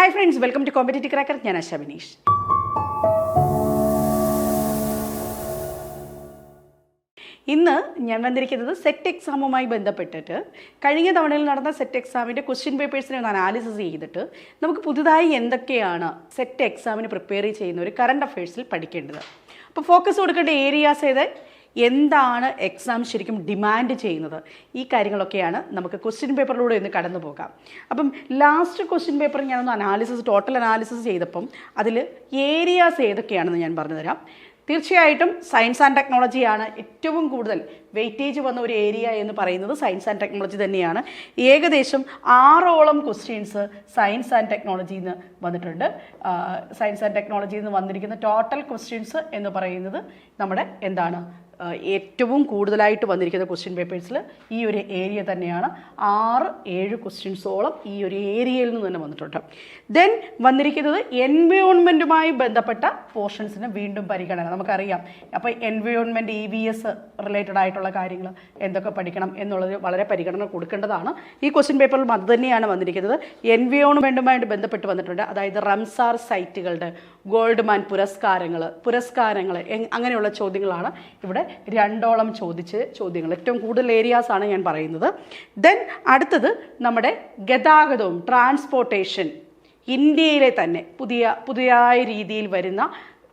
Hi friends welcome to competitive cracker ഞാൻ ആശ വിനീഷ്. ഇന്ന് ഞാൻ വന്നിരിക്കുന്നത് സെറ്റ് എക്സാമുമായി ബന്ധപ്പെട്ടിട്ട് കഴിഞ്ഞ തവണയിൽ നടന്ന സെറ്റ് എക്സാമിന്റെ ക്വസ്റ്റ്യൻ പേപ്പേഴ്സിനെ ഒന്ന് അനാലിസിസ് ചെയ്തിട്ട് നമുക്ക് പുതുതായി എന്തൊക്കെയാണ് സെറ്റ് എക്സാമിന് പ്രിപ്പയർ ചെയ്യുന്ന ഒരു കറണ്ട് അഫയേഴ്സിൽ പഠിക്കേണ്ടത്. അപ്പോൾ ഫോക്കസ് കൊടുക്കേണ്ട ഏരിയാസ് ഏത്? എന്താണ് എക്സാം ശരിക്കും ഡിമാൻഡ് ചെയ്യുന്നത്? ഈ കാര്യങ്ങളൊക്കെയാണ് നമുക്ക് ക്വസ്റ്റ്യൻ പേപ്പറിലൂടെ ഒന്ന് കടന്നു പോകാം. അപ്പം ലാസ്റ്റ് ക്വസ്റ്റ്യൻ പേപ്പർ ഞാനൊന്ന് അനാലിസിസ് ടോട്ടൽ അനാലിസിസ് ചെയ്തപ്പം അതിൽ ഏരിയാസ് ഏതൊക്കെയാണെന്ന് ഞാൻ പറഞ്ഞുതരാം. തീർച്ചയായിട്ടും സയൻസ് ആൻഡ് ടെക്നോളജിയാണ് ഏറ്റവും കൂടുതൽ വെയിറ്റേജ് വന്ന ഒരു ഏരിയ എന്ന് പറയുന്നത് സയൻസ് ആൻഡ് ടെക്നോളജി തന്നെയാണ്. ഏകദേശം ആറോളം ക്വസ്റ്റ്യൻസ് സയൻസ് ആൻഡ് ടെക്നോളജിയിൽ നിന്ന് വന്നിട്ടുണ്ട്. സയൻസ് ആൻഡ് ടെക്നോളജിയിൽ നിന്ന് വന്നിരിക്കുന്ന ടോട്ടൽ ക്വസ്റ്റ്യൻസ് എന്ന് പറയുന്നത് നമ്മുടെ എന്താണ് ഏറ്റവും കൂടുതലായിട്ട് വന്നിരിക്കുന്ന ക്വസ്റ്റ്യൻ പേപ്പേഴ്സിൽ ഈ ഒരു ഏരിയ തന്നെയാണ്. ആറ് ഏഴ് ക്വസ്റ്റ്യൻസോളം ഈ ഒരു ഏരിയയിൽ നിന്ന് തന്നെ വന്നിട്ടുണ്ട്. ദെൻ വന്നിരിക്കുന്നത് എൻവയോൺമെന്റുമായി ബന്ധപ്പെട്ട പോർഷൻസിന് വീണ്ടും പരിഗണന. നമുക്കറിയാം. അപ്പോൾ environment E V S related ആയിട്ടുള്ള കാര്യങ്ങൾ എന്തൊക്കെ പഠിക്കണം എന്നുള്ളത് വളരെ പരിഗണന കൊടുക്കേണ്ടതാണ്. ഈ ക്വസ്റ്റ്യൻ പേപ്പറിൽ അത് തന്നെയാണ് വന്നിരിക്കുന്നത്. എൻവയോൺമെന്റുമായിട്ട് ബന്ധപ്പെട്ട് വന്നിട്ടുണ്ട്. അതായത് റംസാർ സൈറ്റുകളുടെ ഗോൾഡ് മാൻ പുരസ്കാരങ്ങൾ പുരസ്കാരങ്ങൾ അങ്ങനെയുള്ള ചോദ്യങ്ങളാണ് ഇവിടെ രണ്ടോളം ചോദിച്ച് ചോദ്യങ്ങൾ. ഏറ്റവും കൂടുതൽ ഏരിയാസാണ് ഞാൻ പറയുന്നത്. ദെൻ അടുത്തത് നമ്മുടെ ഗതാഗതവും ട്രാൻസ്പോർട്ടേഷൻ ഇന്ത്യയിലെ തന്നെ പുതിയ പുതിയ രീതിയിൽ വരുന്ന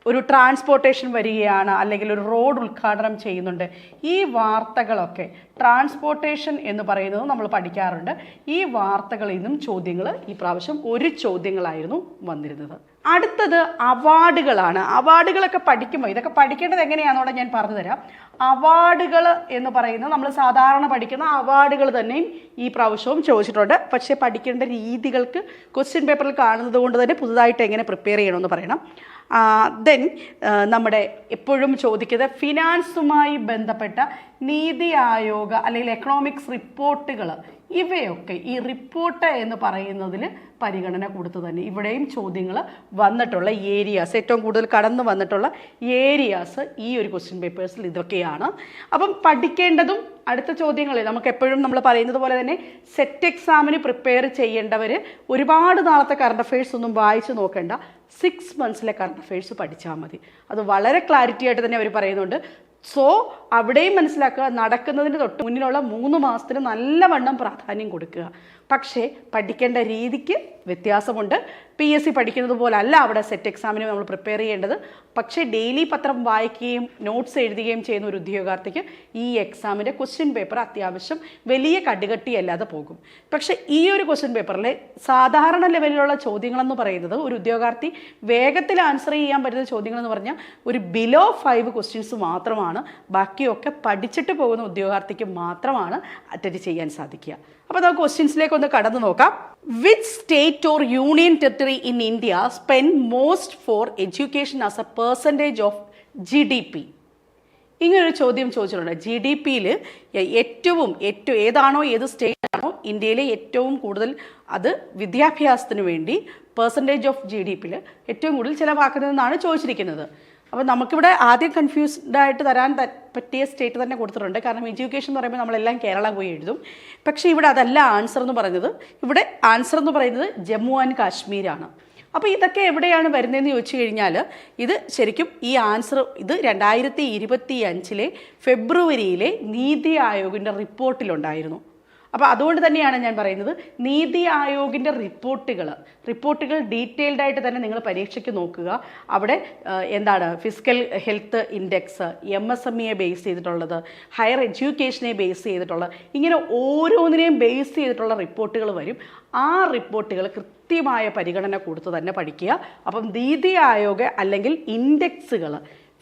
ഒരു ട്രാൻസ്പോർട്ടേഷൻ വരികയാണ് അല്ലെങ്കിൽ ഒരു റോഡ് ഉദ്ഘാടനം ചെയ്യുന്നുണ്ട്. ഈ വാർത്തകളൊക്കെ ട്രാൻസ്പോർട്ടേഷൻ എന്ന് പറയുന്നത് നമ്മൾ പഠിക്കാറുണ്ട്. ഈ വാർത്തകളിൽ നിന്നും ചോദ്യങ്ങൾ ഈ പ്രാവശ്യം ഒരു ചോദ്യങ്ങളായിരുന്നു വന്നിരുന്നത്. അടുത്തത് അവാർഡുകളാണ്. അവാർഡുകളൊക്കെ പഠിക്കുമ്പോൾ ഇതൊക്കെ പഠിക്കേണ്ടത് എങ്ങനെയാണെന്നോടെ ഞാൻ പറഞ്ഞുതരാം. അവാർഡുകൾ എന്ന് പറയുന്നത് നമ്മൾ സാധാരണ പഠിക്കുന്ന അവാർഡുകൾ തന്നെയും ഈ പ്രാവശ്യവും ചോദിച്ചിട്ടുണ്ട്. പക്ഷേ പഠിക്കേണ്ട രീതികൾക്ക് ക്വസ്റ്റ്യൻ പേപ്പറിൽ കാണുന്നത് കൊണ്ട് തന്നെ പുതുതായിട്ട് എങ്ങനെ പ്രിപ്പയർ ചെയ്യണമെന്ന് പറയണം. ദെൻ നമ്മുടെ എപ്പോഴും ചോദിക്കുന്നത് ഫിനാൻസുമായി ബന്ധപ്പെട്ട നീതി ആയോഗ അല്ലെങ്കിൽ എക്കണോമിക്സ് റിപ്പോർട്ടുകൾ ഇവയൊക്കെ ഈ റിപ്പോർട്ട് എന്ന് പറയുന്നതിൽ പരിഗണന കൊടുത്തു തന്നെ ഇവിടെയും ചോദ്യങ്ങൾ വന്നിട്ടുള്ള ഏരിയാസ് ഏറ്റവും കൂടുതൽ കടന്നു വന്നിട്ടുള്ള ഏരിയാസ് ഈ ഒരു ക്വസ്റ്റ്യൻ പേപ്പേഴ്സിൽ ഇതൊക്കെയാണ്. അപ്പം പഠിക്കേണ്ടതും അടുത്ത ചോദ്യങ്ങളിൽ നമുക്ക് എപ്പോഴും നമ്മൾ പറയുന്നത് പോലെ തന്നെ സെറ്റ് എക്സാമിന് പ്രിപ്പയർ ചെയ്യേണ്ടവർ ഒരുപാട് നാളത്തെ കറണ്ട് അഫയേഴ്സ് ഒന്നും വായിച്ചു നോക്കേണ്ട. സിക്സ് മന്ത്സിലെ കറണ്ട് അഫയേഴ്സ് പഠിച്ചാൽ മതി. അത് വളരെ ക്ലാരിറ്റി ആയിട്ട് തന്നെ അവർ പറയുന്നുണ്ട്. സോ അവിടെയും മനസ്സിലാക്കുക നടക്കുന്നതിന് തൊട്ട് മുന്നിലുള്ള മൂന്ന് മാസത്തിന് നല്ലവണ്ണം പ്രാധാന്യം കൊടുക്കുക. പക്ഷേ പഠിക്കേണ്ട രീതിക്ക് വ്യത്യാസമുണ്ട്. പി എസ് സി പഠിക്കുന്നത് പോലല്ല അവിടെ സെറ്റ് എക്സാമിന് നമ്മൾ പ്രിപ്പയർ ചെയ്യേണ്ടത്. പക്ഷേ ഡെയിലി പത്രം വായിക്കുകയും നോട്ട്സ് എഴുതുകയും ചെയ്യുന്ന ഒരു ഉദ്യോഗാർത്ഥിക്ക് ഈ എക്സാമിന്റെ ക്വസ്റ്റ്യൻ പേപ്പർ അത്യാവശ്യം വലിയ കടുകട്ടിയല്ലാതെ പോകും. പക്ഷേ ഈ ഒരു ക്വസ്റ്റ്യൻ പേപ്പറിലെ സാധാരണ ലെവലിലുള്ള ചോദ്യങ്ങളെന്ന് പറയുന്നത് ഒരു ഉദ്യോഗാർത്ഥി വേഗത്തിൽ ആൻസർ ചെയ്യാൻ പറ്റുന്ന ചോദ്യങ്ങളെന്ന് പറഞ്ഞാൽ ഒരു ബിലോ ഫൈവ് ക്വസ്റ്റ്യൻസ് മാത്രമാണ്. ബാക്കിയൊക്കെ പഠിച്ചിട്ട് പോകുന്ന ഉദ്യോഗാർത്ഥിക്ക് മാത്രമാണ് അറ്റൻഡ് ചെയ്യാൻ സാധിക്കുക. അപ്പോൾ നമുക്ക് ക്വസ്റ്റ്യൻസിലേക്ക് ഒന്ന് കടന്നു നോക്കാം. Which state or union territory in India spend most for education as a percentage of G D P ഇങ്ങനൊരു ചോദ്യം ചോദിച്ചിട്ടുണ്ട്. ജി ഡി പിയിൽ ഏറ്റവും ഏറ്റവും ഏതാണോ ഏത് സ്റ്റേറ്റ് ആണോ ഇന്ത്യയിലെ ഏറ്റവും കൂടുതൽ അത് വിദ്യാഭ്യാസത്തിന് വേണ്ടി പെർസെന്റേജ് ഓഫ് ജി ഡി പിയിൽ ഏറ്റവും കൂടുതൽ ചിലവാക്കുന്നതെന്നാണ് ചോദിച്ചിരിക്കുന്നത്. അപ്പോൾ നമുക്കിവിടെ ആദ്യം കൺഫ്യൂസ്ഡ് ആയിട്ട് തരാൻ പറ്റിയ സ്റ്റേറ്റ് തന്നെ കൊടുത്തിട്ടുണ്ട്. കാരണം എഡ്യൂക്കേഷൻ എന്ന് പറയുമ്പോൾ നമ്മളെല്ലാം കേരള പോയി എഴുതും. പക്ഷേ ഇവിടെ അതല്ല ആൻസർ എന്ന് പറയുന്നത്. ഇവിടെ ആൻസർ എന്ന് പറയുന്നത് ജമ്മു ആൻഡ് കാശ്മീരാണ്. അപ്പോൾ ഇതൊക്കെ എവിടെയാണ് വരുന്നതെന്ന് ചോദിച്ചു കഴിഞ്ഞാൽ ഇത് ശരിക്കും ഈ ആൻസർ ഇത് രണ്ടായിരത്തി ഇരുപത്തി അഞ്ചിലെ ഫെബ്രുവരിയിലെ നീതി ആയോഗിന്റെ റിപ്പോർട്ടിലുണ്ടായിരുന്നു അപ്പോൾ അതുകൊണ്ട് തന്നെയാണ് ഞാൻ പറയുന്നത് നീതി ആയോഗിന്റെ റിപ്പോർട്ടുകൾ റിപ്പോർട്ടുകൾ ഡീറ്റെയിൽഡ് ആയിട്ട് തന്നെ നിങ്ങൾ പരീക്ഷയ്ക്ക് നോക്കുക. അവിടെ എന്താണ് physical health index M S M ഇയെ base ചെയ്തിട്ടുള്ളത് ഹയർ എഡ്യൂക്കേഷനെ ബേസ് ചെയ്തിട്ടുള്ളത് ഇങ്ങനെ ഓരോന്നിനെയും ബേസ് ചെയ്തിട്ടുള്ള റിപ്പോർട്ടുകൾ വരും. ആ റിപ്പോർട്ടുകൾ കൃത്യമായ പരിഗണന കൊടുത്ത് തന്നെ പഠിക്കുക. അപ്പം നീതി ആയോഗ അല്ലെങ്കിൽ ഇൻഡെക്സുകൾ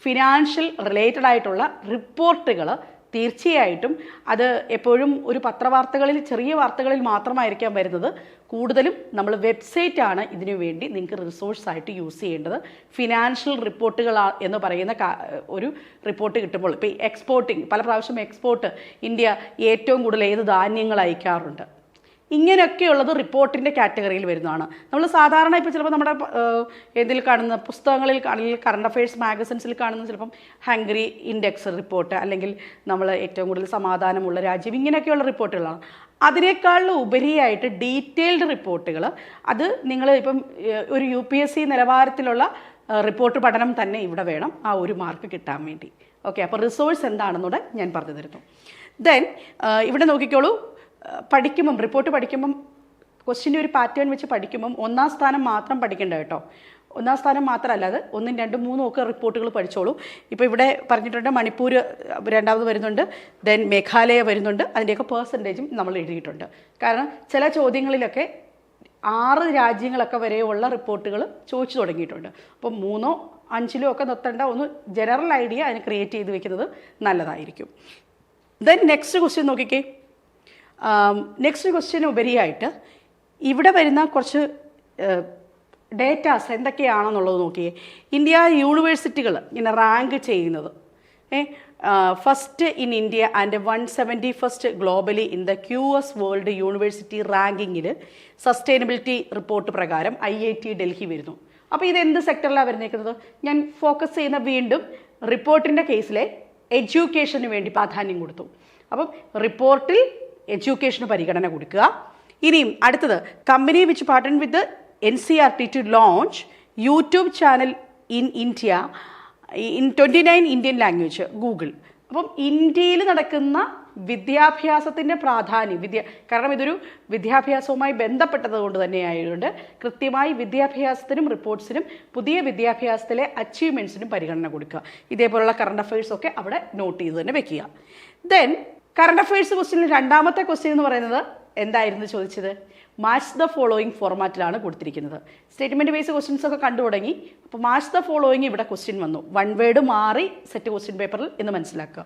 ഫിനാൻഷ്യൽ റിലേറ്റഡ് ആയിട്ടുള്ള റിപ്പോർട്ടുകൾ തീർച്ചയായിട്ടും അത് എപ്പോഴും ഒരു പത്രവാർത്തകളിൽ ചെറിയ വാർത്തകളിൽ മാത്രമായിരിക്കാം വരുന്നത്. കൂടുതലും നമ്മൾ വെബ്സൈറ്റ് ആണ് ഇതിനു വേണ്ടി നിങ്ങൾക്ക് റിസോഴ്സ് ആയിട്ട് യൂസ് ചെയ്യേണ്ടത്. ഫിനാൻഷ്യൽ റിപ്പോർട്ടുകൾ എന്ന് പറയുന്ന ഒരു റിപ്പോർട്ട് കിട്ടുമ്പോൾ ഇപ്പോൾ എക്സ്പോർട്ടിങ് പല പ്രാവശ്യം എക്സ്പോർട്ട് ഇന്ത്യ ഏറ്റവും കൂടുതൽ ഏത് ധാന്യങ്ങൾ അയക്കാറുണ്ട്. ഇങ്ങനെയൊക്കെയുള്ളത് റിപ്പോർട്ടിന്റെ കാറ്റഗറിയിൽ വരുന്നതാണ്. നമ്മൾ സാധാരണ ഇപ്പോൾ ചിലപ്പോൾ നമ്മുടെ ഇതിൽ കാണുന്ന പുസ്തകങ്ങളിൽ അല്ലെങ്കിൽ കറണ്ട് അഫയേഴ്സ് മാഗസിൻസിൽ കാണുന്ന ചിലപ്പം ഹംഗ്രി ഇൻഡെക്സ് റിപ്പോർട്ട് അല്ലെങ്കിൽ നമ്മൾ ഏറ്റവും കൂടുതൽ സമാധാനമുള്ള രാജ്യം ഇങ്ങനെയൊക്കെയുള്ള റിപ്പോർട്ടുകളാണ്. അതിനേക്കാളും ഉപരിയായിട്ട് ഡീറ്റെയിൽഡ് റിപ്പോർട്ടുകൾ അത് നിങ്ങൾ ഇപ്പം ഒരു യു പി എസ് സി നിലവാരത്തിലുള്ള റിപ്പോർട്ട് പഠനം തന്നെ ഇവിടെ വേണം ആ ഒരു മാർക്ക് കിട്ടാൻ വേണ്ടി. ഓക്കെ അപ്പോൾ റിസോഴ്സ് എന്താണെന്നൂടെ ഞാൻ പറഞ്ഞു തരുന്നു. ദെൻ ഇവിടെ നോക്കിക്കോളൂ. പഠിക്കുമ്പം റിപ്പോർട്ട് പഠിക്കുമ്പം ക്വസ്റ്റിന്റെ ഒരു പാറ്റേൺ വെച്ച് പഠിക്കുമ്പം ഒന്നാം സ്ഥാനം മാത്രം പഠിക്കേണ്ട കേട്ടോ. ഒന്നാം സ്ഥാനം മാത്രമല്ല അത് ഒന്നും രണ്ടും മൂന്നും ഒക്കെ റിപ്പോർട്ടുകൾ പഠിച്ചോളൂ. ഇപ്പോൾ ഇവിടെ പറഞ്ഞിട്ടുണ്ട് മണിപ്പൂർ രണ്ടാമത് വരുന്നുണ്ട് ദെൻ മേഘാലയ വരുന്നുണ്ട് അതിന്റെയൊക്കെ പേഴ്സന്റേജും നമ്മൾ എഴുതിയിട്ടുണ്ട്. കാരണം ചില ചോദ്യങ്ങളിലൊക്കെ ആറ് രാജ്യങ്ങളൊക്കെ വരെയുള്ള റിപ്പോർട്ടുകൾ ചോദിച്ചു തുടങ്ങിയിട്ടുണ്ട്. അപ്പോൾ മൂന്നോ അഞ്ചിലോ ഒക്കെ നിർത്തേണ്ട ഒന്ന് ജനറൽ ഐഡിയ അതിന് ക്രിയേറ്റ് ചെയ്ത് വെക്കുന്നത് നല്ലതായിരിക്കും. ദെൻ നെക്സ്റ്റ് ക്വസ്റ്റ്യൻ നോക്കിക്കേ. നെക്സ്റ്റ് ക്വസ്റ്റ്യന് ഉപരിയായിട്ട് ഇവിടെ വരുന്ന കുറച്ച് ഡേറ്റാസ് എന്തൊക്കെയാണെന്നുള്ളത് നോക്കിയേ. ഇന്ത്യ യൂണിവേഴ്സിറ്റികൾ ഇങ്ങനെ റാങ്ക് ചെയ്യുന്നത്. A first in India and one seventy first globally in the Q S world university റാങ്കിങ്ങിൽ സസ്റ്റൈനബിലിറ്റി റിപ്പോർട്ട് പ്രകാരം ഐ ഐ ടി ഡൽഹി വരുന്നു. അപ്പോൾ ഇത് എന്ത് സെക്ടറിലാണ് വരുന്നേക്കുന്നത്? ഞാൻ ഫോക്കസ് ചെയ്യുന്ന വീണ്ടും റിപ്പോർട്ടിന്റെ കേസിലെ എഡ്യൂക്കേഷന് വേണ്ടി പ്രാധാന്യം കൊടുത്തു. അപ്പം റിപ്പോർട്ടിൽ എഡ്യൂക്കേഷന് പരിഗണന കൊടുക്കുക. ഇനിയും അടുത്തത് company which partner with N C R T to launch YouTube channel in India in twenty nine Indian language Google അപ്പം ഇന്ത്യയിൽ നടക്കുന്ന വിദ്യാഭ്യാസത്തിന്റെ പ്രാധാന്യം വിദ്യ കാരണം ഇതൊരു വിദ്യാഭ്യാസവുമായി ബന്ധപ്പെട്ടത് കൊണ്ട് തന്നെയായതുകൊണ്ട് കൃത്യമായി വിദ്യാഭ്യാസത്തിനും റിപ്പോർട്ട്സിനും പുതിയ വിദ്യാഭ്യാസത്തിലെ അച്ചീവ്മെന്റ്സിനും പരിഗണന കൊടുക്കുക. ഇതേപോലുള്ള കറണ്ട് അഫയേഴ്സൊക്കെ അവിടെ നോട്ട് ചെയ്ത് തന്നെ വെക്കുക. ദെൻ കറണ്ട് അഫയേഴ്സ് ക്വസ്റ്റ്യനിൽ രണ്ടാമത്തെ ക്വസ്റ്റ്യൻ എന്ന് പറയുന്നത് എന്തായിരുന്നു ചോദിച്ചത്? മാച്ച് ദ ഫോളോയിങ് ഫോർമാറ്റിലാണ് കൊടുത്തിരിക്കുന്നത്. സ്റ്റേറ്റ്മെന്റ് ബേസ് ക്വസ്റ്റ്യൻസ് ഒക്കെ കണ്ടു തുടങ്ങി. അപ്പോൾ മാച്ച് ദ ഫോളോയിങ് ഇവിടെ ക്വസ്റ്റ്യൻ വന്നു. വൺ വേർഡ് മാറി സെറ്റ് ക്വസ്റ്റ്യൻ പേപ്പറിൽ എന്ന് മനസ്സിലാക്കുക.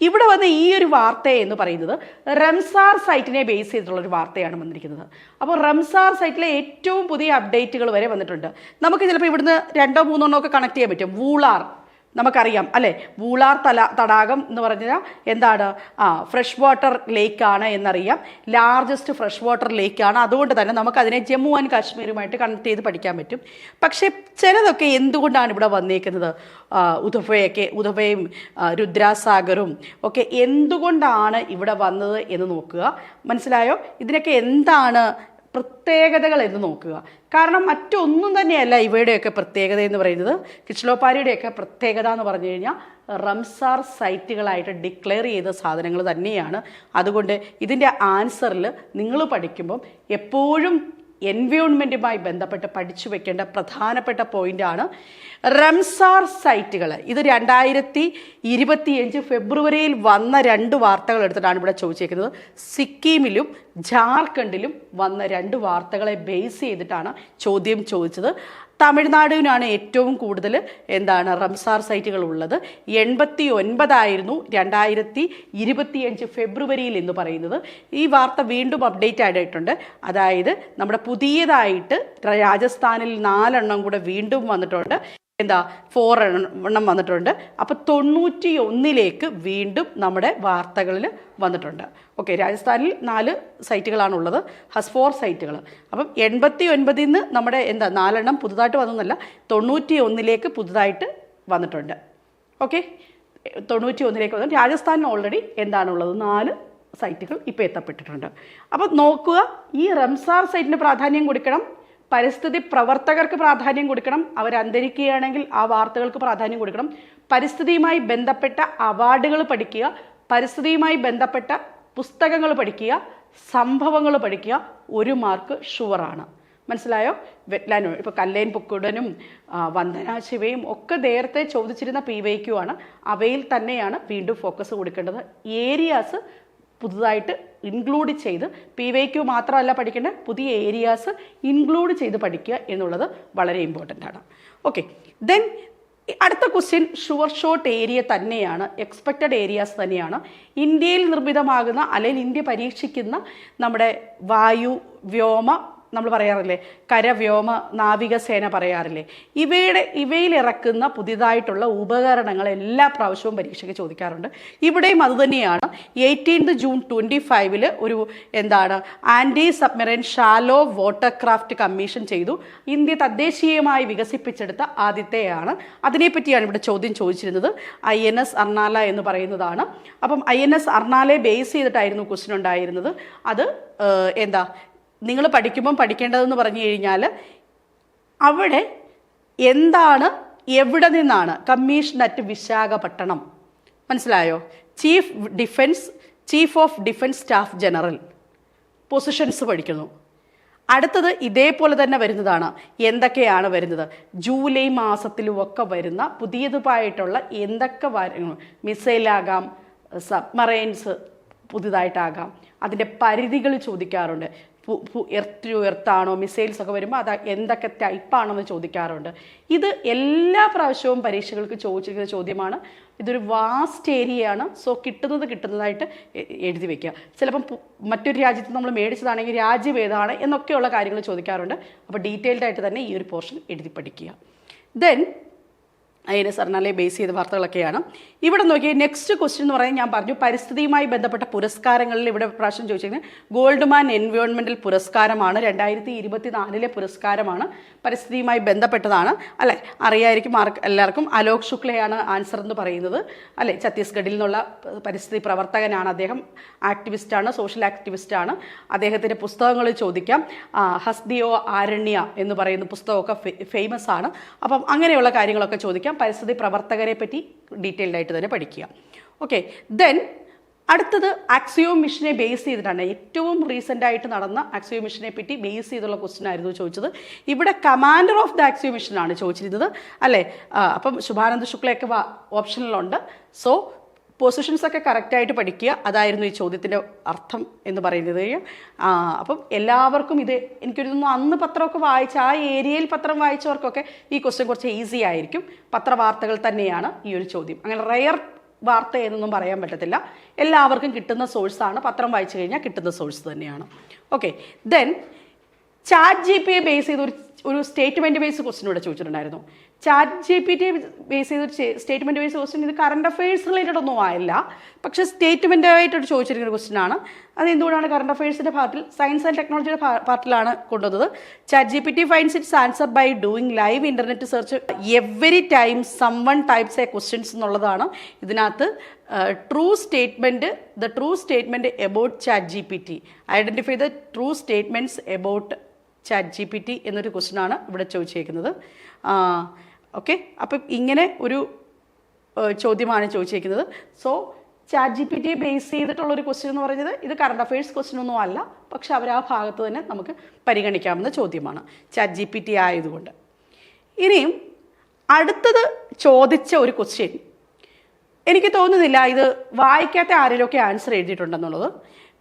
ഇവിടെ വന്ന ഈ ഒരു വാർത്ത എന്ന് പറയുന്നത് റംസാർ സൈറ്റിനെ ബേസ് ചെയ്തിട്ടുള്ള ഒരു വാർത്തയാണ് വന്നിരിക്കുന്നത്. അപ്പോൾ റംസാർ സൈറ്റിലെ ഏറ്റവും പുതിയ അപ്ഡേറ്റുകൾ വരെ വന്നിട്ടുണ്ട്. നമുക്ക് ചിലപ്പോൾ ഇവിടുന്ന് രണ്ടോ മൂന്നോ ഒക്കെ കണക്ട് ചെയ്യാൻ പറ്റും. വൂളാർ നമുക്കറിയാം അല്ലേ? വൂളാർ തല തടാകം എന്ന് പറഞ്ഞാൽ എന്താണ്? ആ ഫ്രഷ് വാട്ടർ ലേക്കാണ് എന്നറിയാം. ലാർജസ്റ്റ് ഫ്രഷ് വാട്ടർ ലേക്കാണ് അതുകൊണ്ട് തന്നെ നമുക്ക് അതിനെ ജമ്മു ആൻഡ് കാശ്മീരുമായിട്ട് കണക്ട് ചെയ്ത് പഠിക്കാൻ പറ്റും. പക്ഷേ ചിലതൊക്കെ എന്തുകൊണ്ടാണ് ഇവിടെ വന്നേക്കുന്നത്? ഉദഭയൊക്കെ ഉദഭയും രുദ്രാസാഗറും ഒക്കെ എന്തുകൊണ്ടാണ് ഇവിടെ വന്നത് എന്ന് നോക്കുക. മനസ്സിലായോ? ഇതിനൊക്കെ എന്താണ് പ്രത്യേകതകൾ എന്ന് നോക്കുക. കാരണം മറ്റൊന്നും തന്നെയല്ല ഇവയുടെയൊക്കെ പ്രത്യേകത എന്ന് പറയുന്നത്. കിച്ചിലോപ്പാരിയുടെയൊക്കെ പ്രത്യേകത എന്ന് പറഞ്ഞു കഴിഞ്ഞാൽ റംസാർ സൈറ്റുകളായിട്ട് ഡിക്ലെയർ ചെയ്ത സാധനങ്ങൾ തന്നെയാണ്. അതുകൊണ്ട് ഇതിന്റെ ആൻസറിൽ നിങ്ങൾ പഠിക്കുമ്പം എപ്പോഴും എൻവയോൺമെന്റുമായി ബന്ധപ്പെട്ട് പഠിച്ചു വെക്കേണ്ട പ്രധാനപ്പെട്ട പോയിന്റാണ് റംസാർ സൈറ്റുകൾ ഇത് രണ്ടായിരത്തി ഇരുപത്തിയഞ്ച് ഫെബ്രുവരിയിൽ വന്ന രണ്ട് വാർത്തകൾ എടുത്തിട്ടാണ് ഇവിടെ ചോദിച്ചേക്കുന്നത്. സിക്കിമിലും ജാർഖണ്ഡിലും വന്ന രണ്ട് വാർത്തകളെ ബേസ് ചെയ്തിട്ടാണ് ചോദ്യം ചോദിച്ചത്. തമിഴ്നാടിനാണ് ഏറ്റവും കൂടുതൽ എന്താണ് റംസാർ സൈറ്റുകൾ ഉള്ളത്. എൺപത്തി ഒൻപതായിരുന്നു രണ്ടായിരത്തി ഇരുപത്തിയഞ്ച് ഫെബ്രുവരിയിൽ എന്ന് പറയുന്നത്. ഈ വാർത്ത വീണ്ടും അപ്ഡേറ്റ് ആയിട്ടുണ്ട്. അതായത് നമ്മുടെ പുതിയതായിട്ട് രാജസ്ഥാനിൽ നാലെണ്ണം കൂടെ വീണ്ടും വന്നിട്ടുണ്ട്. എന്താ ഫോർ എണ്ണം വന്നിട്ടുണ്ട്. അപ്പോൾ തൊണ്ണൂറ്റി ഒന്നിലേക്ക് വീണ്ടും നമ്മുടെ വാർത്തകളിൽ വന്നിട്ടുണ്ട്. ഓക്കെ രാജസ്ഥാനിൽ നാല് സൈറ്റുകളാണുള്ളത്. ഹസ് ഫോർ സൈറ്റുകൾ അപ്പം എൺപത്തി ഒൻപതിൽ നിന്ന് നമ്മുടെ എന്താ നാലെണ്ണം പുതുതായിട്ട് വന്നതല്ല തൊണ്ണൂറ്റി ഒന്നിലേക്ക് പുതുതായിട്ട് വന്നിട്ടുണ്ട്. ഓക്കെ തൊണ്ണൂറ്റി ഒന്നിലേക്ക് വന്നു. രാജസ്ഥാനിൽ ഓൾറെഡി എന്താണുള്ളത്? നാല് സൈറ്റുകൾ ഇപ്പോൾ എത്തപ്പെട്ടിട്ടുണ്ട്. അപ്പം നോക്കുക ഈ റംസാർ സൈറ്റിന് പ്രാധാന്യം കൊടുക്കണം. പരിസ്ഥിതി പ്രവർത്തകർക്ക് പ്രാധാന്യം കൊടുക്കണം. അവർ അന്തരിക്കുകയാണെങ്കിൽ ആ വാർത്തകൾക്ക് പ്രാധാന്യം കൊടുക്കണം. പരിസ്ഥിതിയുമായി ബന്ധപ്പെട്ട അവാർഡുകൾ പഠിക്കുക. പരിസ്ഥിതിയുമായി ബന്ധപ്പെട്ട പുസ്തകങ്ങൾ പഠിക്കുക. സംഭവങ്ങൾ പഠിക്കുക. ഒരു മാർക്ക് ഷുവറാണ്. മനസ്സിലായോ? വെറ്റ്ലാനോ ഇപ്പോൾ കല്ലേൻ പൊക്കുടനും വന്ദനാ ശിവയും ഒക്കെ നേരത്തെ ചോദിച്ചിരുന്ന പി വൈക്യു ആണ്. അവയിൽ തന്നെയാണ് വീണ്ടും ഫോക്കസ് കൊടുക്കേണ്ടത്. ഏരിയാസ് പുതുതായിട്ട് ഇൻക്ലൂഡ് ചെയ്ത് പി വൈ ക്യു മാത്രമല്ല പഠിക്കേണ്ടത് പുതിയ ഏരിയാസ് ഇൻക്ലൂഡ് ചെയ്ത് പഠിക്കുക എന്നുള്ളത് വളരെ ഇമ്പോർട്ടന്റ് ആണ്. ഓക്കെ ദെൻ അടുത്ത ക്വസ്റ്റ്യൻ ഷുവർ ഷോട്ട് ഏരിയ തന്നെയാണ് എക്സ്പെക്റ്റഡ് ഏരിയാസ് തന്നെയാണ്. ഇന്ത്യയിൽ നിർമ്മിതമാകുന്ന അല്ലെങ്കിൽ ഇന്ത്യ പരീക്ഷിക്കുന്ന നമ്മുടെ വായു വ്യോമ നമ്മൾ പറയാറില്ലേ? കരവ്യോമ നാവികസേന പറയാറില്ലേ? ഇവയുടെ ഇവയിൽ ഇറക്കുന്ന പുതിയതായിട്ടുള്ള ഉപകരണങ്ങൾ എല്ലാ പ്രാവശ്യവും പരീക്ഷയ്ക്ക് ചോദിക്കാറുണ്ട്. ഇവിടെയും അതുതന്നെയാണ് എയ്റ്റീൻത് ജൂൺ ട്വന്റി ഫൈവിൽ ഒരു എന്താണ് anti submarine shallow water craft commission ചെയ്തു. ഇന്ത്യ തദ്ദേശീയമായി വികസിപ്പിച്ചെടുത്ത ആദ്യത്തെയാണ്. അതിനെപ്പറ്റിയാണ് ഇവിടെ ചോദ്യം ചോദിച്ചിരുന്നത്. ഐ എൻ എസ് അർണാല എന്ന് പറയുന്നതാണ്. അപ്പം ഐ എൻ എസ് അർണാലയെ ബേസ് ചെയ്തിട്ടായിരുന്നു ക്വസ്റ്റ്യൻ ഉണ്ടായിരുന്നത്. അത് എന്താ നിങ്ങൾ പഠിക്കുമ്പം പഠിക്കേണ്ടതെന്ന് പറഞ്ഞു കഴിഞ്ഞാൽ അവിടെ എന്താണ് എവിടെ നിന്നാണ്? Commission at Visakhapatnam. മനസ്സിലായോ? Chief defence chief of defence staff general positions പഠിക്കുന്നു. അടുത്തത് ഇതേപോലെ തന്നെ വരുന്നതാണ്. എന്തൊക്കെയാണ് വരുന്നത്? ജൂലൈ മാസത്തിലും ഒക്കെ വരുന്ന പുതിയതുമായിട്ടുള്ള എന്തൊക്കെ മിസൈലാകാം സബ്മറൈൻസ് പുതിയതായിട്ടാകാം. അതിന്റെ പരിധികൾ ചോദിക്കാറുണ്ട്. എർത്ത് ടു എർത്താണോ മിസൈൽസ് ഒക്കെ വരുമ്പോൾ അത് എന്തൊക്കെ ടൈപ്പാണെന്ന് ചോദിക്കാറുണ്ട്. ഇത് എല്ലാ പ്രാവശ്യവും പരീക്ഷകൾക്ക് ചോദിച്ചിരിക്കുന്ന ചോദ്യമാണ്. ഇതൊരു വാസ്റ്റ് ഏരിയയാണ് സോ കിട്ടുന്നത് കിട്ടുന്നതായിട്ട് എഴുതി വെക്കുക. ചിലപ്പം മറ്റൊരു രാജ്യത്ത് നമ്മൾ മേടിച്ചതാണെങ്കിൽ രാജ്യം ഏതാണ് എന്നൊക്കെയുള്ള കാര്യങ്ങൾ ചോദിക്കാറുണ്ട്. അപ്പോൾ ഡീറ്റെയിൽഡ് ആയിട്ട് തന്നെ ഈ ഒരു പോർഷൻ എഴുതി പഠിക്കുക. ദെൻ അതിനെ സർണാലെ ബേസ് ചെയ്ത വാർത്തകളൊക്കെയാണ്. ഇവിടെ നോക്കി നെക്സ്റ്റ് ക്വസ്റ്റ്യൻ എന്ന് പറയുന്നത് ഞാൻ പറഞ്ഞു പരിസ്ഥിതിയുമായി ബന്ധപ്പെട്ട പുരസ്കാരങ്ങളിൽ ഇവിടെ പ്രാവശ്യം ചോദിച്ചിരിക്കുന്നത് ഗോൾഡ്മാൻ എൻവയോൺമെന്റൽ പുരസ്കാരമാണ് രണ്ടായിരത്തി ഇരുപത്തി നാലിലെ പുരസ്കാരമാണ് പരിസ്ഥിതിയുമായി ബന്ധപ്പെട്ടതാണ് അല്ലെ? അറിയായിരിക്കും ആർക്ക് എല്ലാവർക്കും അലോക് ശുക്ലയാണ് ആൻസർ എന്ന് പറയുന്നത് അല്ലെ? ഛത്തീസ്ഗഡിൽ നിന്നുള്ള പരിസ്ഥിതി പ്രവർത്തകനാണ് അദ്ദേഹം ആക്ടിവിസ്റ്റാണ് സോഷ്യൽ ആക്ടിവിസ്റ്റാണ് അദ്ദേഹത്തിന്റെ പുസ്തകങ്ങൾ ചോദിക്കാം ഹസ്ദിയോ ആരണ്യ എന്ന് പറയുന്ന പുസ്തകമൊക്കെ ഫേമസ് ആണ്. അപ്പം അങ്ങനെയുള്ള കാര്യങ്ങളൊക്കെ ചോദിക്കാം. പരിസ്ഥിതി പ്രവർത്തകരെ പറ്റി ഡീറ്റെയിൽഡ് ആയിട്ട് തന്നെ പഠിക്കുക. ഓക്കെ ദെൻ അടുത്തത് ആക്സിയോ മിഷനെ ബേസ് ചെയ്തിട്ടാണ്. ഏറ്റവും റീസെന്റ് ആയിട്ട് നടന്ന ആക്സിയോ മിഷനെ പറ്റി ബേസ് ചെയ്തുള്ള ക്വസ്റ്റ്യൻ ആയിരുന്നു ചോദിച്ചത്. ഇവിടെ കമാൻഡർ ഓഫ് ദ ആക്സിയോ മിഷനാണ് ചോദിച്ചിരുന്നത് അല്ലേ അപ്പം ശുഭാനന്ദ് ശുക്ലയൊക്കെ ഓപ്ഷനിലുണ്ട് സോ പൊസിഷൻസ് ഒക്കെ കറക്റ്റായിട്ട് പഠിക്കുക. അതായിരുന്നു ഈ ചോദ്യത്തിന്റെ അർത്ഥം എന്ന് പറയുന്നത്. അപ്പം എല്ലാവർക്കും ഇത് എനിക്കൊരു തോന്നുന്നു അന്ന് പത്രമൊക്കെ വായിച്ച ആ ഏരിയയിൽ പത്രം വായിച്ചവർക്കൊക്കെ ഈ ക്വസ്റ്റ്യൻ കുറച്ച് ഈസി ആയിരിക്കും. പത്രവാർത്തകൾ തന്നെയാണ് ഈ ഒരു ചോദ്യം. അങ്ങനെ റയർ വാർത്ത എന്നൊന്നും പറയാൻ പറ്റത്തില്ല. എല്ലാവർക്കും കിട്ടുന്ന സോഴ്സാണ് പത്രം വായിച്ചു കഴിഞ്ഞാൽ കിട്ടുന്ന സോഴ്സ് തന്നെയാണ്. Okay then chat G P base ചെയ്ത് ഒരു ഒരു സ്റ്റേറ്റ്മെന്റ് ബേസ് ക്വസ്റ്റ്യൻ ഇവിടെ ചോദിച്ചിട്ടുണ്ടായിരുന്നു. Chat G P T base ചെയ്ത് സ്റ്റേറ്റ്മെന്റ് ബേസ് ക്വസ്റ്റ്യൻ ഇത് കറണ്ട് അഫയേഴ്സ് റിലേറ്റഡ് ഒന്നും ആയില്ല. പക്ഷെ സ്റ്റേറ്റ്മെന്റ് ആയിട്ട് ചോദിച്ചിരിക്കുന്ന ക്വസ്റ്റ്യൻ ആണ്. അത് എന്തുകൊണ്ടാണ് കറണ്ട് അഫയേഴ്സിന്റെ പാർട്ടിൽ സയൻസ് ആൻഡ് ടെക്നോളജിയുടെ പാർട്ടിലാണ് കൊണ്ടുവന്നത്? Chat G P T finds its answer by doing live internet search every time someone types a questions എന്നുള്ളതാണ് ഇതിനകത്ത് true statement the true statement about chat G P T identify the true statements about chat G P T എന്നൊരു question ആണ് ഇവിടെ ചോദിച്ചേക്കുന്നത്. Okay? അപ്പം ഇങ്ങനെ ഒരു ചോദ്യമാണ് ചോദിച്ചേക്കുന്നത് so chat G P T base ചെയ്തിട്ടുള്ള ഒരു ക്വസ്റ്റ്യൻ എന്ന് പറയുന്നത് ഇത് കറണ്ട് അഫയേഴ്സ് ക്വസ്റ്റ്യൻ ഒന്നും അല്ല. പക്ഷെ അവർ ആ ഭാഗത്ത് തന്നെ നമുക്ക് പരിഗണിക്കാവുന്ന ചോദ്യമാണ്. ചാറ്റ് ജി പി ടി ആയതുകൊണ്ട്. ഇനിയും അടുത്തത് ചോദിച്ച ഒരു ക്വസ്റ്റ്യൻ എനിക്ക് തോന്നുന്നില്ല ഇത് വായിക്കാത്ത ആരെങ്കിലുമൊക്കെ answer എഴുതിയിട്ടുണ്ടെന്നുള്ളത്.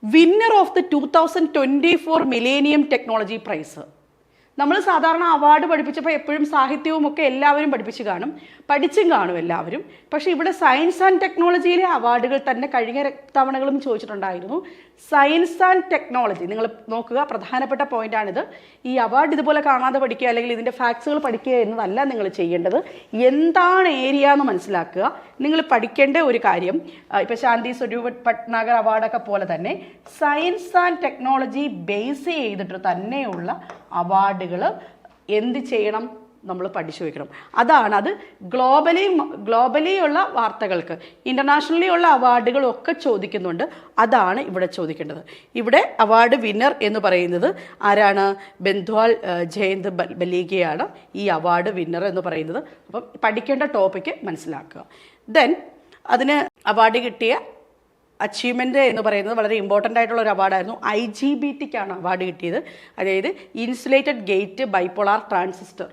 Winner of the two thousand twenty four millennium technology prize നമ്മൾ സാധാരണ അവാർഡ് പഠിപ്പിച്ചപ്പോൾ എപ്പോഴും സാഹിത്യവും ഒക്കെ എല്ലാവരും പഠിപ്പിച്ച് കാണും. പഠിച്ചും കാണും എല്ലാവരും. പക്ഷേ ഇവിടെ സയൻസ് ആൻഡ് ടെക്നോളജിയിലെ അവാർഡുകൾ തന്നെ കഴിഞ്ഞ തവണകളും ചോദിച്ചിട്ടുണ്ടായിരുന്നു. സയൻസ് ആൻഡ് ടെക്നോളജി നിങ്ങൾ നോക്കുക പ്രധാനപ്പെട്ട പോയിന്റാണിത് ഈ അവാർഡ് ഇതുപോലെ കാണാതെ പഠിക്കുക അല്ലെങ്കിൽ ഇതിന്റെ ഫാക്ട്സുകൾ പഠിക്കുക എന്നതല്ല നിങ്ങൾ ചെയ്യേണ്ടത്. എന്താണ് ഏരിയ എന്ന് മനസ്സിലാക്കുക. നിങ്ങൾ പഠിക്കേണ്ട ഒരു കാര്യം ഇപ്പോൾ ഇപ്പൊ ശാന്തി സ്വരൂപ് പട്നാഗർ അവാർഡൊക്കെ പോലെ തന്നെ സയൻസ് ആൻഡ് ടെക്നോളജി ബേസ് ചെയ്തിട്ട് തന്നെയുള്ള അവാർഡുകൾ എന്ത് ചെയ്യണം നമ്മൾ പഠിച്ചു വയ്ക്കണം അതാണ് അത് ഗ്ലോബലി ഗ്ലോബലി ഉള്ള വാർത്തകൾക്ക് ഇന്റർനാഷണലി ഉള്ള അവാർഡുകളും ഒക്കെ ചോദിക്കുന്നുണ്ട്. അതാണ് ഇവിടെ ചോദിക്കേണ്ടത്. ഇവിടെ അവാർഡ് വിന്നർ എന്ന് പറയുന്നത് ആരാണ്? ബന്ധുവാൽ ജയന്ത് ബലീഗയാണ് ഈ അവാർഡ് വിന്നർ എന്ന് പറയുന്നത്. അപ്പം പഠിക്കേണ്ട ടോപ്പിക്ക് മനസ്സിലാക്കുക. ദെൻ അതിന് അവാർഡ് കിട്ടിയ അച്ചീവ്മെന്റ് എന്ന് പറയുന്നത് വളരെ ഇമ്പോർട്ടന്റ് ആയിട്ടുള്ള ഒരു അവാർഡായിരുന്നു ഐ ജി ബി ടിക്കാണ് അവാർഡ് കിട്ടിയത്. അതായത് ഇൻസുലേറ്റഡ് ഗേറ്റ് ബൈപ്പോളാർ ട്രാൻസിസ്റ്റർ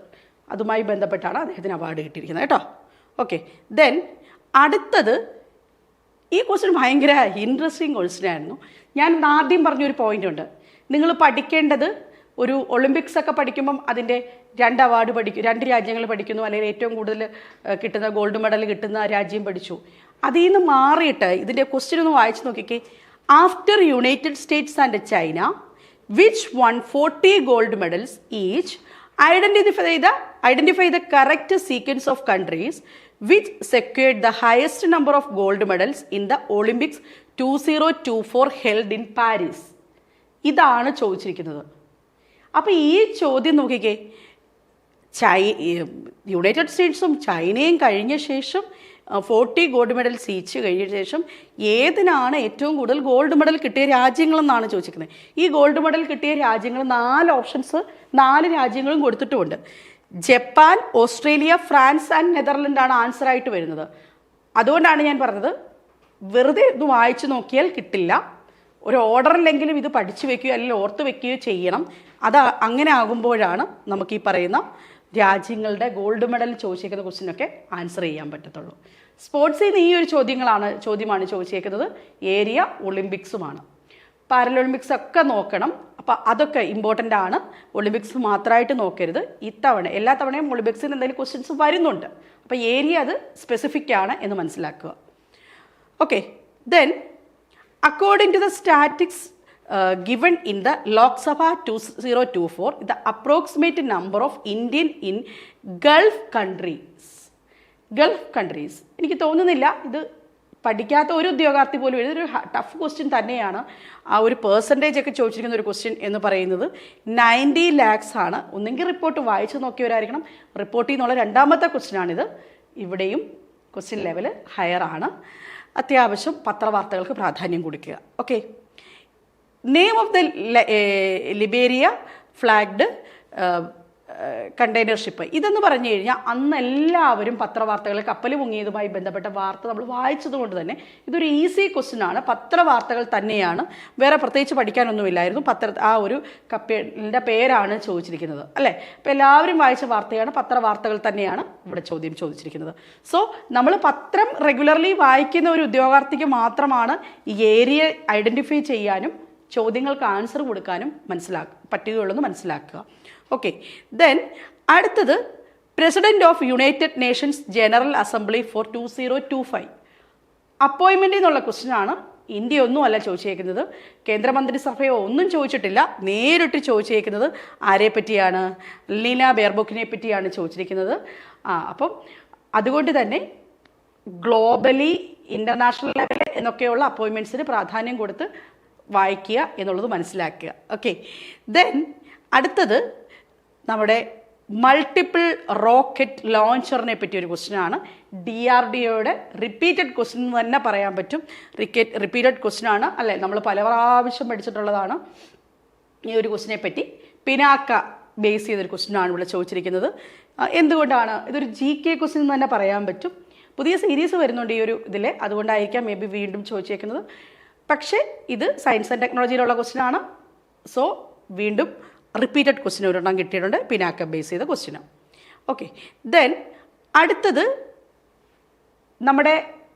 അതുമായി ബന്ധപ്പെട്ടാണ് അദ്ദേഹത്തിന് അവാർഡ് കിട്ടിയിരിക്കുന്നത് കേട്ടോ. ഓക്കെ ദെൻ അടുത്തത് ഈ ക്വസ്റ്റ്യൻ ഭയങ്കര ഇൻട്രസ്റ്റിംഗ് ക്വസ്റ്റ്യൻ ആയിരുന്നു. ഞാൻ ആദ്യം പറഞ്ഞൊരു പോയിന്റ് ഉണ്ട്. നിങ്ങൾ പഠിക്കേണ്ടത് ഒരു ഒളിമ്പിക്സ് ഒക്കെ പഠിക്കുമ്പം അതിന്റെ രണ്ട് അവാർഡ് പഠിക്കും രണ്ട് രാജ്യങ്ങൾ പഠിക്കുന്നു അല്ലെങ്കിൽ ഏറ്റവും കൂടുതൽ കിട്ടുന്ന ഗോൾഡ് മെഡൽ കിട്ടുന്ന രാജ്യം പഠിച്ചു. അതിൽ നിന്ന് മാറിയിട്ട് ഇതിന്റെ ക്വസ്റ്റ്യൻ ഒന്ന് വായിച്ചു നോക്കിക്കേ. After United States and China which won forty gold medals each identify ചെയ്ത identify the correct sequence of countries which secured the highest number of gold medals in the Olympics two zero two four held in Paris ഇതാണ് ചോദിച്ചിരിക്കുന്നത്. അപ്പോൾ ഈ ചോദ്യം നോക്കിക്കേ. ചൈ United സ്റ്റേറ്റ്സും ചൈനയും കഴിഞ്ഞ ശേഷം ഫോർട്ടി ഗോൾഡ് മെഡൽ സീച്ച് കഴിഞ്ഞ ശേഷം ഏതിനാണ് ഏറ്റവും കൂടുതൽ ഗോൾഡ് മെഡൽ കിട്ടിയ രാജ്യങ്ങളെന്നാണ് ചോദിച്ചിരിക്കുന്നത്. ഈ ഗോൾഡ് മെഡൽ കിട്ടിയ രാജ്യങ്ങൾ നാല് ഓപ്ഷൻസ് നാല് രാജ്യങ്ങളും കൊടുത്തിട്ടുമുണ്ട്. ജപ്പാൻ ഓസ്ട്രേലിയ ഫ്രാൻസ് ആൻഡ് നെതർലൻഡാണ് ആൻസർ ആയിട്ട് വരുന്നത്. അതുകൊണ്ടാണ് ഞാൻ പറഞ്ഞത് വെറുതെ ഇത് വായിച്ചു നോക്കിയാൽ കിട്ടില്ല. ഒരു ഓർഡറിലെങ്കിലും ഇത് പഠിച്ചു വെക്കുകയോ അല്ലെങ്കിൽ ഓർത്ത് വെക്കുകയോ ചെയ്യണം. അത് അങ്ങനെ ആകുമ്പോഴാണ് നമുക്ക് ഈ പറയുന്ന രാജ്യങ്ങളുടെ ഗോൾഡ് മെഡൽ ചോദിച്ചേക്കുന്ന ക്വസ്റ്റിനൊക്കെ ആൻസർ ചെയ്യാൻ പറ്റത്തുള്ളൂ. സ്പോർട്സിൽ നിന്ന് ഈ ഒരു ചോദ്യങ്ങളാണ് ചോദ്യമാണ് ചോദിച്ചേക്കുന്നത്. ഏരിയ ഒളിമ്പിക്സുമാണ് പാരലൊളിമ്പിക്സ് ഒക്കെ നോക്കണം. അപ്പോൾ അതൊക്കെ ഇമ്പോർട്ടന്റ് ആണ്. ഒളിമ്പിക്സ് മാത്രമായിട്ട് നോക്കരുത്. ഇത്തവണ എല്ലാ തവണയും ഒളിമ്പിക്സിൽ നിന്ന് എന്തെങ്കിലും ക്വസ്റ്റ്യൻസ് വരുന്നുണ്ട്. അപ്പോൾ ഏരിയ അത് സ്പെസിഫിക് ആണ് എന്ന് മനസ്സിലാക്കുക. Okay then according to the statics given in the Lok Sabha 2024, the approximate number of Indian in Gulf countries. Gulf countries എനിക്ക് തോന്നുന്നില്ല. ഇത് പഠിക്കാത്ത ഒരു ഉദ്യോഗാർത്ഥി പോലും എഴുതൊരു ടഫ് ക്വസ്റ്റ്യൻ തന്നെയാണ്. ആ ഒരു പേഴ്സന്റേജ് ഒക്കെ ചോദിച്ചിരിക്കുന്ന ഒരു ക്വസ്റ്റ്യൻ എന്ന് പറയുന്നത്. നയന്റി ലാക്സ് ആണ്. ഒന്നെങ്കിൽ റിപ്പോർട്ട് വായിച്ചു നോക്കിയവരായിരിക്കണം. റിപ്പോർട്ടിൽ നിന്നുള്ള രണ്ടാമത്തെ ക്വസ്റ്റ്യനാണിത് ഇവിടെയും ക്വസ്റ്റ്യൻ ലെവൽ ഹയർ ആണ്. അത്യാവശ്യം പത്രവാർത്തകൾക്ക് പ്രാധാന്യം കൊടുക്കുക. Okay name of the Liberia flagged container ship ഇതെന്ന് പറഞ്ഞു കഴിഞ്ഞാൽ അന്ന് എല്ലാവരും പത്രവാർത്തകൾ കപ്പൽ മുങ്ങിയതുമായി ബന്ധപ്പെട്ട വാർത്ത നമ്മൾ വായിച്ചതുകൊണ്ട് തന്നെ ഇതൊരു ഈസി ക്വസ്റ്റ്യൻ ആണ്. പത്രവാർത്തകൾ തന്നെയാണ്. വേറെ പ്രത്യേകിച്ച് പഠിക്കാനൊന്നുമില്ലായിരുന്നു. പത്ര ആ ഒരു കപ്പലിന്റെ പേരാണ് ചോദിച്ചിരിക്കുന്നത്. അല്ലേ? അപ്പോൾ എല്ലാവരും വായിച്ച വാർത്തയാണ് പത്രവാർത്തകൾ തന്നെയാണ് ഇവിടെ ചോദ്യം ചോദിച്ചിരിക്കുന്നത്. സോ നമ്മൾ പത്രം റെഗുലർലി വായിക്കുന്ന ഒരു ഉദ്യോഗാർത്ഥിക്ക് മാത്രമാണ് ഈ ഏരിയ ഐഡന്റിഫൈ ചെയ്യാനും ചോദ്യങ്ങൾക്ക് ആൻസർ കൊടുക്കാനും മനസ്സിലാക്ക പറ്റുകയുള്ളൂ മനസ്സിലാക്കുക. ഓക്കെ ദെൻ അടുത്തത് president of United Nations General Assembly for two zero two five അപ്പോയിൻമെന്റ് എന്നുള്ള ക്വസ്റ്റ്യൻ ആണ് ഇന്ത്യ ഒന്നും അല്ല ചോദിച്ചേക്കുന്നത്. കേന്ദ്രമന്ത്രിസഭയോ ഒന്നും ചോദിച്ചിട്ടില്ല. നേരിട്ട് ചോദിച്ചേക്കുന്നത് ആരെ പറ്റിയാണ്? ലീന ബെയർബുക്കിനെ പറ്റിയാണ് ചോദിച്ചിരിക്കുന്നത്. ആ അപ്പം അതുകൊണ്ട് തന്നെ ഗ്ലോബലി ഇന്റർനാഷണൽ ലെവൽ എന്നൊക്കെയുള്ള അപ്പോയിൻമെന്റ്സിന് പ്രാധാന്യം കൊടുത്ത് വായിക്കുക എന്നുള്ളത് മനസ്സിലാക്കുക. ഓക്കെ ദെൻ അടുത്തത് നമ്മുടെ മൾട്ടിപ്പിൾ റോക്കറ്റ് ലോഞ്ചറിനെ പറ്റി ഒരു ക്വസ്റ്റ്യൻ ആണ്. ഡി ആർ ഡി ഒയുടെ റിപ്പീറ്റഡ് ക്വസ്റ്റ്യൻ എന്ന് തന്നെ പറയാൻ പറ്റും. റിക്കറ്റ് റിപ്പീറ്റഡ് ക്വസ്റ്റ്യൻ ആണ്. അല്ലേ? നമ്മൾ പല പ്രാവശ്യം പഠിച്ചിട്ടുള്ളതാണ് ഈ ഒരു ക്വസ്റ്റിനെ പറ്റി. പിനാക്ക ബേസ് ചെയ്തൊരു ക്വസ്റ്റ്യൻ ആണ് ഇവിടെ ചോദിച്ചിരിക്കുന്നത്. എന്തുകൊണ്ടാണ്? ഇതൊരു ജി കെ ക്വസ്റ്റ്യൻ എന്ന് തന്നെ പറയാൻ പറ്റും. പുതിയ സീരീസ് വരുന്നുണ്ട് ഈ ഒരു ഇതിൽ അതുകൊണ്ടായിരിക്കാം മേ ബി വീണ്ടും ചോദിച്ചേക്കുന്നത്. പക്ഷേ ഇത് സയൻസ് ആൻഡ് ടെക്നോളജിയിലുള്ള ക്വസ്റ്റ്യൻ ആണ്. സോ വീണ്ടും റിപ്പീറ്റഡ് ക്വസ്റ്റ്യൻ ഒരെണ്ണം കിട്ടിയിട്ടുണ്ട്. പിനാക്ക ബേസ് ചെയ്ത ക്വസ്റ്റ്യനാണ് ഓക്കെ ദെൻ അടുത്തത് നമ്മുടെ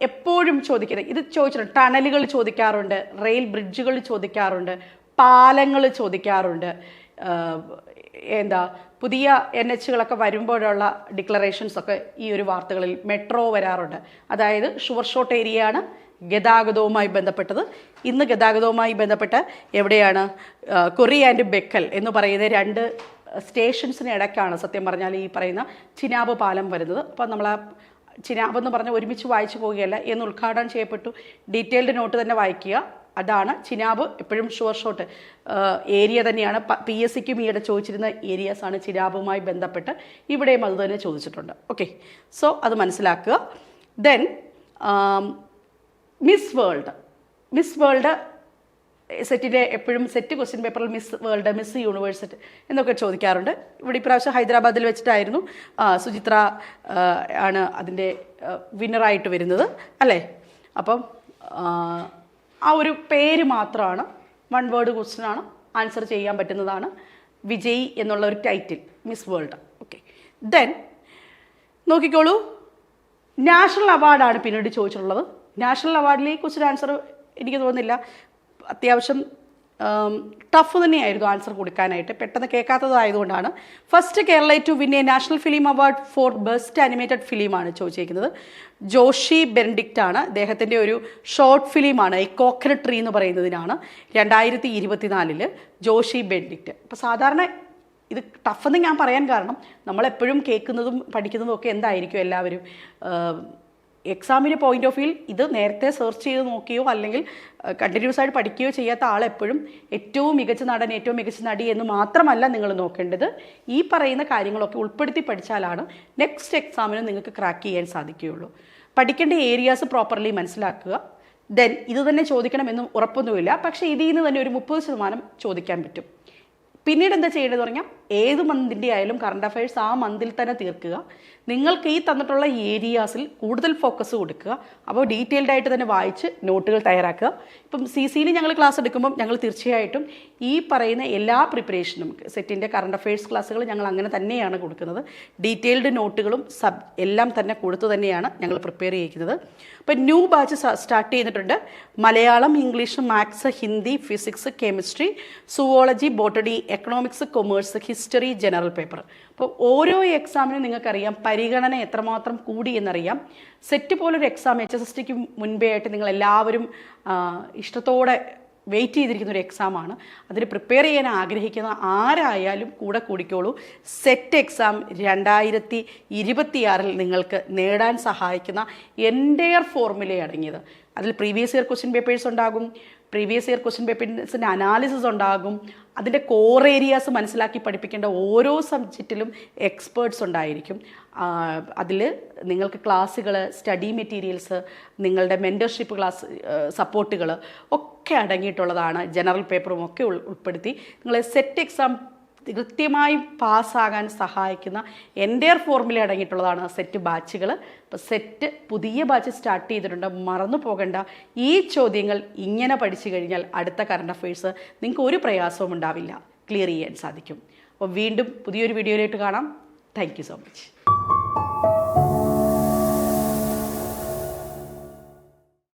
എപ്പോഴും ചോദിക്കുന്നത് ഇത് ചോദിച്ചിട്ടുണ്ട് ടണലുകൾ ചോദിക്കാറുണ്ട് റെയിൽ ബ്രിഡ്ജുകൾ ചോദിക്കാറുണ്ട് പാലങ്ങൾ ചോദിക്കാറുണ്ട് എന്താ പുതിയ എൻ എച്ചുകളൊക്കെ വരുമ്പോഴുള്ള ഡിക്ലറേഷൻസ് ഒക്കെ ഈ ഒരു വാർത്തകളിൽ മെട്രോ വരാറുണ്ട്. അതായത് ഷുവർ ഷോട്ട് ഏരിയയാണ് ഗതാഗതവുമായി ബന്ധപ്പെട്ടത്. ഇന്ന് ഗതാഗതവുമായി ബന്ധപ്പെട്ട് എവിടെയാണ് കൊറി ആൻഡ് ബെക്കൽ എന്ന് പറയുന്ന രണ്ട് സ്റ്റേഷൻസിന് ഇടയ്ക്കാണ് സത്യം പറഞ്ഞാൽ ഈ പറയുന്ന ചിനാബ് പാലം വരുന്നത്. അപ്പോൾ നമ്മൾ ആ ചിനാബ് എന്ന് പറഞ്ഞാൽ ഒരുമിച്ച് വായിച്ചു പോവുകയല്ല എന്ന് ഉദ്ഘാടനം ചെയ്യപ്പെട്ടു. ഡീറ്റെയിൽഡ് നോട്ട് തന്നെ വായിക്കുക. അതാണ് ചിനാബ് എപ്പോഴും ഷുവർ ഷോട്ട്. ഏരിയ തന്നെയാണ്. പി എസ് സിക്കും ഈയിടെ ചോദിച്ചിരുന്ന ഏരിയാസ് ആണ് ചിനാബുമായി ബന്ധപ്പെട്ട്. ഇവിടെയും അത് തന്നെ ചോദിച്ചിട്ടുണ്ട്. ഓക്കെ സോ അത് മനസ്സിലാക്കുക. Then Miss World Miss World സെറ്റിന്റെ എപ്പോഴും സെറ്റ് ക്വസ്റ്റ്യൻ പേപ്പറിൽ മിസ് വേൾഡ് മിസ് യൂണിവേഴ്സ് എന്നൊക്കെ ചോദിക്കാറുണ്ട്. ഇവിടെ ഇപ്രാവശ്യം ഹൈദരാബാദിൽ വെച്ചിട്ടായിരുന്നു. സുചിത്ര ആണ് അതിന്റെ വിന്നറായിട്ട് വരുന്നത്. അല്ലേ? അപ്പം ആ ഒരു പേര് മാത്രമാണ് വൺ വേർഡ് ക്വസ്റ്റ്യനാണ് ആൻസർ ചെയ്യാൻ പറ്റുന്നതാണ് വിജയ് എന്നുള്ള ഒരു title Miss World okay then നോക്കിക്കോളൂ. നാഷണൽ അവാർഡാണ് പിന്നീട് ചോദിച്ചിട്ടുള്ളത്. നാഷണൽ ഈ ക്വസ്റ്റ്യൻ ആൻസർ എനിക്ക് തോന്നുന്നില്ല. അത്യാവശ്യം ടഫ് തന്നെയായിരുന്നു ആൻസർ കൊടുക്കാനായിട്ട്. പെട്ടെന്ന് കേൾക്കാത്തതായതുകൊണ്ടാണ്. First Kerala to win a national film award for best animated ഫിലിമാണ് ചോദിച്ചിരിക്കുന്നത്. ജോഷി ബെൻഡിക്റ്റ് ആണ്. അദ്ദേഹത്തിന്റെ ഒരു ഷോർട്ട് ഫിലിമാണ് ഈ കോക്കനട്ട് ട്രീ എന്ന് പറയുന്നതിനാണ് രണ്ടായിരത്തി ഇരുപത്തിനാലിൽ ജോഷി ബെൻഡിക്റ്റ്. അപ്പോൾ സാധാരണ ഇത് ടഫെന്ന് ഞാൻ പറയാൻ കാരണം നമ്മളെപ്പോഴും കേൾക്കുന്നതും പഠിക്കുന്നതും ഒക്കെ എന്തായിരിക്കും എല്ലാവരും? എക്സാമിന്റെ പോയിന്റ് ഓഫ് വ്യൂ ഇത് നേരത്തെ സെർച്ച് ചെയ്ത് നോക്കിയോ അല്ലെങ്കിൽ കണ്ടിന്യൂസ് ആയിട്ട് പഠിക്കുകയോ ചെയ്യാത്ത ആളെപ്പോഴും ഏറ്റവും മികച്ച നടൻ ഏറ്റവും മികച്ച നടി എന്ന് മാത്രമല്ല നിങ്ങൾ നോക്കേണ്ടത്. ഈ പറയുന്ന കാര്യങ്ങളൊക്കെ ഉൾപ്പെടുത്തി പഠിച്ചാലാണ് നെക്സ്റ്റ് എക്സാമിന് നിങ്ങൾക്ക് ക്രാക്ക് ചെയ്യാൻ സാധിക്കുകയുള്ളൂ. പഠിക്കേണ്ട ഏരിയാസ് പ്രോപ്പർലി മനസ്സിലാക്കുക. ദെൻ ഇത് തന്നെ ചോദിക്കണമെന്നും ഉറപ്പൊന്നുമില്ല. പക്ഷേ ഇതിൽ നിന്ന് തന്നെ ഒരു മുപ്പത് ശതമാനം ചോദിക്കാൻ പറ്റും. പിന്നീട് എന്താ ചെയ്യേണ്ടത് പറഞ്ഞാൽ ഏത് മന്തിന്റെ ആയാലും കറണ്ട് അഫയേഴ്സ് ആ മന്തിൽ തന്നെ തീർക്കുക. നിങ്ങൾക്ക് ഈ തന്നിട്ടുള്ള ഏരിയാസിൽ കൂടുതൽ ഫോക്കസ് കൊടുക്കുക. അപ്പോൾ ഡീറ്റെയിൽഡ് ആയിട്ട് തന്നെ വായിച്ച് നോട്ടുകൾ തയ്യാറാക്കുക. ഇപ്പം സി സിയിൽ ഞങ്ങൾ ക്ലാസ് എടുക്കുമ്പം ഞങ്ങൾ തീർച്ചയായിട്ടും ഈ പറയുന്ന എല്ലാ പ്രിപ്പറേഷനും സെറ്റിന്റെ കറണ്ട് അഫയേഴ്സ് ക്ലാസ്സുകൾ ഞങ്ങൾ അങ്ങനെ തന്നെയാണ് കൊടുക്കുന്നത്. ഡീറ്റെയിൽഡ് നോട്ടുകളും സബ് എല്ലാം തന്നെ കൊടുത്തു തന്നെയാണ് ഞങ്ങൾ പ്രിപ്പയർ ചെയ്യിക്കുന്നത്. അപ്പം ന്യൂ ബാച്ച് സ്റ്റാർട്ട് ചെയ്തിട്ടുണ്ട്. Malayalam English maths Hindi physics chemistry zoology botany economics commerce history general paper അപ്പോൾ ഓരോ എക്സാമിനും നിങ്ങൾക്കറിയാം പരിഗണന എത്രമാത്രം കൂടി എന്നറിയാം. സെറ്റ് പോലൊരു എക്സാം എച്ച് എസ് എസ് ടിക്ക് മുൻപേ ആയിട്ട് നിങ്ങൾ എല്ലാവരും ഇഷ്ടത്തോടെ വെയിറ്റ് ചെയ്തിരിക്കുന്ന ഒരു എക്സാമാണ് അതിന് പ്രിപ്പയർ ചെയ്യാൻ ആഗ്രഹിക്കുന്ന ആരായാലും കൂടെ കൂടിക്കോളൂ. സെറ്റ് എക്സാം രണ്ടായിരത്തി ഇരുപത്തിയാറിൽ നിങ്ങൾക്ക് നേടാൻ സഹായിക്കുന്ന എന്റെയർ ഫോർമുല അടങ്ങിയത്. അതിൽ പ്രീവിയസ് ഇയർ ക്വസ്റ്റ്യൻ പേപ്പേഴ്സ് ഉണ്ടാകും. പ്രീവിയസ് ഇയർ ക്വസ്റ്റ്യൻ പേപ്പേഴ്സിന്റെ അനാലിസിസ് ഉണ്ടാകും. അതിന്റെ കോർ ഏരിയാസ് മനസ്സിലാക്കി പഠിപ്പിക്കേണ്ട ഓരോ സബ്ജക്റ്റിലും എക്സ്പേർട്സ് ഉണ്ടായിരിക്കും. അതിൽ നിങ്ങൾക്ക് ക്ലാസ്സുകൾ സ്റ്റഡി മെറ്റീരിയൽസ് നിങ്ങളുടെ മെന്റർഷിപ്പ് ക്ലാസ് സപ്പോർട്ടുകൾ ഒക്കെ അടങ്ങിയിട്ടുള്ളതാണ് ജനറൽ പേപ്പറും ഒക്കെ ഉൾപ്പെടുത്തി. നിങ്ങളെ സെറ്റ് എക്സാം കൃത്യമായി പാസ്സാകാൻ സഹായിക്കുന്ന എന്റെ ഫോർമുല അടങ്ങിയിട്ടുള്ളതാണ് സെറ്റ് ബാച്ചുകൾ അപ്പോൾ സെറ്റ് പുതിയ ബാച്ച് സ്റ്റാർട്ട് ചെയ്തിട്ടുണ്ട്. മറന്നു പോകേണ്ട. ഈ ചോദ്യങ്ങൾ ഇങ്ങനെ പഠിച്ചു കഴിഞ്ഞാൽ അടുത്ത കറണ്ട് അഫയേഴ്സ് നിങ്ങൾക്ക് ഒരു പ്രയാസവും ഉണ്ടാവില്ല. ക്ലിയർ ചെയ്യാൻ സാധിക്കും. അപ്പോൾ വീണ്ടും പുതിയൊരു വീഡിയോയിലായിട്ട് കാണാം. Thank so much